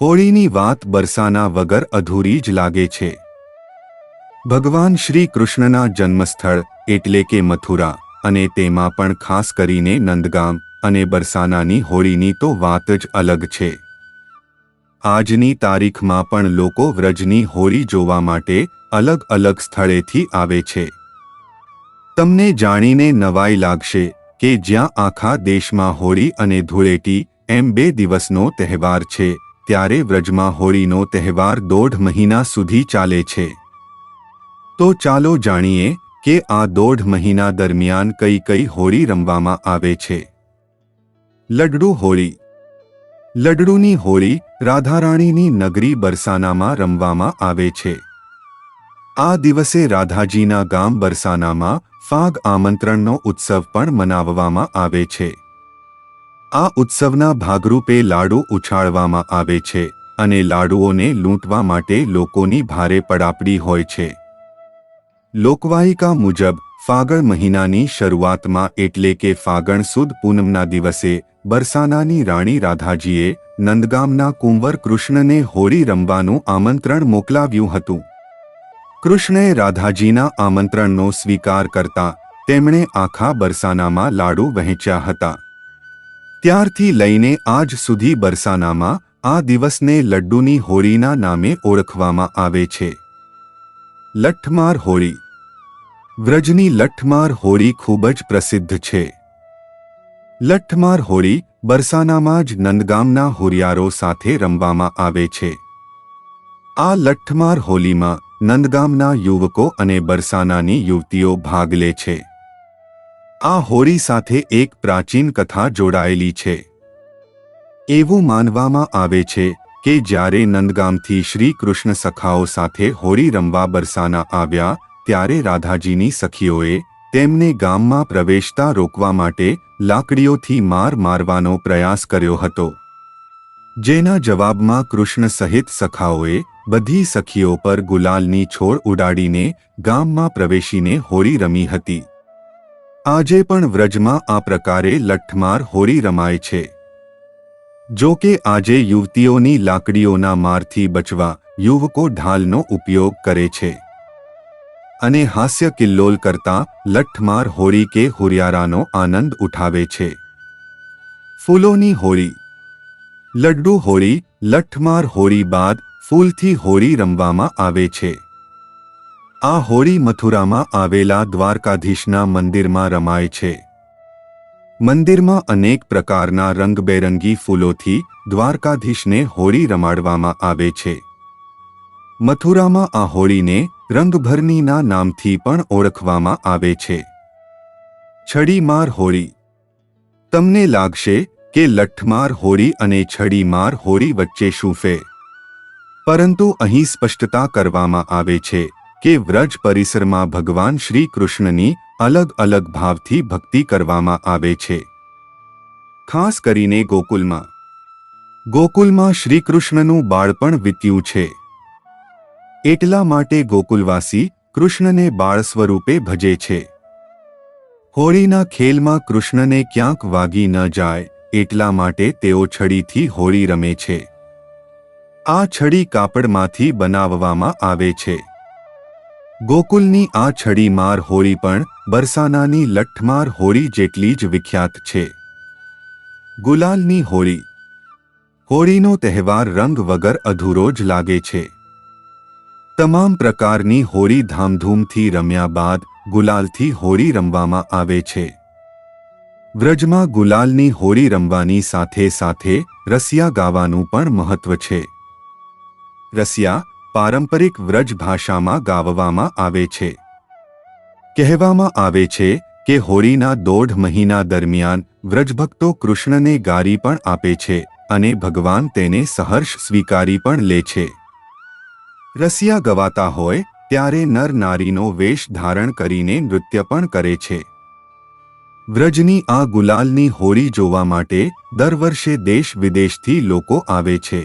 હોળીની વાત બરસાના વગર અધૂરી જ લાગે છે. ભગવાન શ્રી કૃષ્ણના જન્મસ્થળ એટલે કે મથુરા અને તેમાં પણ ખાસ કરીને નંદગામ અને બરસાનાની હોળીની તો વાત જ અલગ છે. આજની તારીખમાં પણ લોકો વ્રજની હોળી જોવા માટે અલગ અલગ સ્થળેથી આવે છે. તમને જાણીને નવાઈ લાગશે કે જ્યાં આખા દેશમાં હોળી અને ધૂળેટી એમ બે દિવસનો તહેવાર છે ત્યારે વ્રજમાં હોળીનો તહેવાર દોઢ મહિના સુધી ચાલે છે. તો ચાલો જાણીએ કે આ દોઢ મહિના દરમિયાન કઈ કઈ હોળી રમવામાં આવે છે. લડડુ હોળી. લડડુની હોળી રાધારાણીની નગરી બરસાનામાં રમવામાં આવે છે. આ દિવસે રાધાજીના ગામ બરસાનામાં ફાગ આમંત્રણનો ઉત્સવ પણ મનાવવામાં આવે છે. આ ઉત્સવના ભાગરૂપે લાડુ ઉછાળવામાં આવે છે અને લાડુઓને લૂંટવા માટે લોકોની ભારે પડાપડી હોય છે. લોકવાયિકા મુજબ, ફાગણ મહિનાની શરૂઆતમાં એટલે કે ફાગણ સુદ પૂનમના દિવસે, બરસાનાની રાણી રાધાજીએ નંદગામના કુંવર કૃષ્ણને હોળી રમવાનું આમંત્રણ મોકલાવ્યું હતું. કૃષ્ણએ રાધાજીના આમંત્રણનો સ્વીકાર કરતા, તેમણે આખા બરસાનામાં લાડુ વહેંચ્યા હતા. ત્યારથી લઈને આજ સુધી બરસાનામાં આ દિવસને લડ્ડુની હોળીના નામે ઓળખવામાં આવે છે. લઠ્ઠમાર હોળી. વ્રજની લઠ્ઠમાર હોળી ખૂબ જ પ્રસિદ્ધ છે. લઠ્ઠમાર હોળી બરસાનામાં જ નંદગામના હોરિયારો સાથે રમવામાં આવે છે. આ લઠ્ઠમાર હોલીમાં નંદગામના યુવકો અને બરસાનાની યુવતીઓ ભાગ લે છે. આ હોળી સાથે એક પ્રાચીન કથા જોડાયેલી છે. એવું માનવામાં આવે છે કે જ્યારે નંદગામથી શ્રી કૃષ્ણ સખાઓ સાથે હોળી રમવા બરસાના આવ્યા, ત્યારે રાધાજીની સખીઓએ તેમને ગામમાં પ્રવેશતા રોકવા માટે લાકડીઓથી માર મારવાનો પ્રયાસ કર્યો હતો. જેના જવાબમાં કૃષ્ણ સહિત સખાઓએ બધી સખીઓ પર ગુલાલની છોડ ઉડાડીને ગામમાં પ્રવેશીને હોળી રમી હતી. આજે પણ વ્રજમાં આ પ્રકારે લઠ્ઠમાર હોળી રમાય છે. જો કે આજે યુવતીઓની લાકડીઓના મારથી બચવા યુવકો ઢાલનો ઉપયોગ કરે છે. અને હાસ્ય કિલ્લોલ કરતા લઠ્ઠમાર હોળી કે હુરિયારાનો આનંદ ઉઠાવે છે. ફૂલોની હોળી લડ્ડુ હોળી લઠ્ઠમાર હોળી બાદ ફૂલથી હોળી રમવામાં આવે છે. આ હોળી મથુરામાં આવેલા દ્વારકાધીશના મંદિરમાં રમાય છે. મંદિરમાં અનેક પ્રકારના રંગબેરંગી ફૂલોથી દ્વારકાધીશને હોળી રમાડવામાં આવે છે. મથુરામાં આ હોળીને રંગભરનીના નામથી પણ ઓળખવામાં આવે છે. છડીમાર હોળી. તમને લાગશે કે લઠ્ઠમાર હોળી અને છડીમાર હોળી વચ્ચે શું ફે પરંતુ અહીં સ્પષ્ટતા કરવામાં આવે છે. કે વ્રજ પરિસરમાં ભગવાન શ્રી કૃષ્ણની અલગ અલગ ભાવથી ભક્તિ કરવામાં આવે છે. ખાસ કરીને ગોકુલમાં. ગોકુલમાં શ્રીકૃષ્ણનું બાળપણ વીત્યું છે. એટલા માટે ગોકુલવાસી કૃષ્ણને બાળ સ્વરૂપે ભજે છે. હોળીના ખેલમાં કૃષ્ણને ક્યાંક વાગી ન જાય, એટલા માટે તેઓ છડીથી હોળી રમે છે. આ છડી કાપડમાંથી બનાવવામાં આવે છે. ગોકુલની આ છડીમાર હોળી પણ બરસાનાની લઠ્ઠમાર હોળી જેટલી જ વિખ્યાત છે. ગુલાલની હોળી હોળીનો તહેવાર રંગ વગર અધૂરો જ લાગે છે. તમામ પ્રકારની હોળી ધામધૂમથી રમ્યા બાદ ગુલાલથી હોળી રમવામાં આવે છે. વ્રજમાં ગુલાલની હોળી રમવાની સાથે સાથે રસિયા ગાવાનું પણ મહત્વ છે. રસિયા પારંપરિક વ્રજ ભાષામાં ગાવવામાં આવે છે. કહેવામાં આવે છે કે હોળીના દોઢ મહિના દરમિયાન વ્રજભક્તો કૃષ્ણને ગારી પણ આપે છે અને ભગવાન તેને સહર્ષ સ્વીકારી પણ લે છે. રસિયા ગવાતા હોય ત્યારે નર નારીનો વેશ ધારણ કરીને નૃત્ય પણ કરે છે. વ્રજની આ ગુલાલની હોળી જોવા માટે દર વર્ષે દેશ વિદેશથી લોકો આવે છે.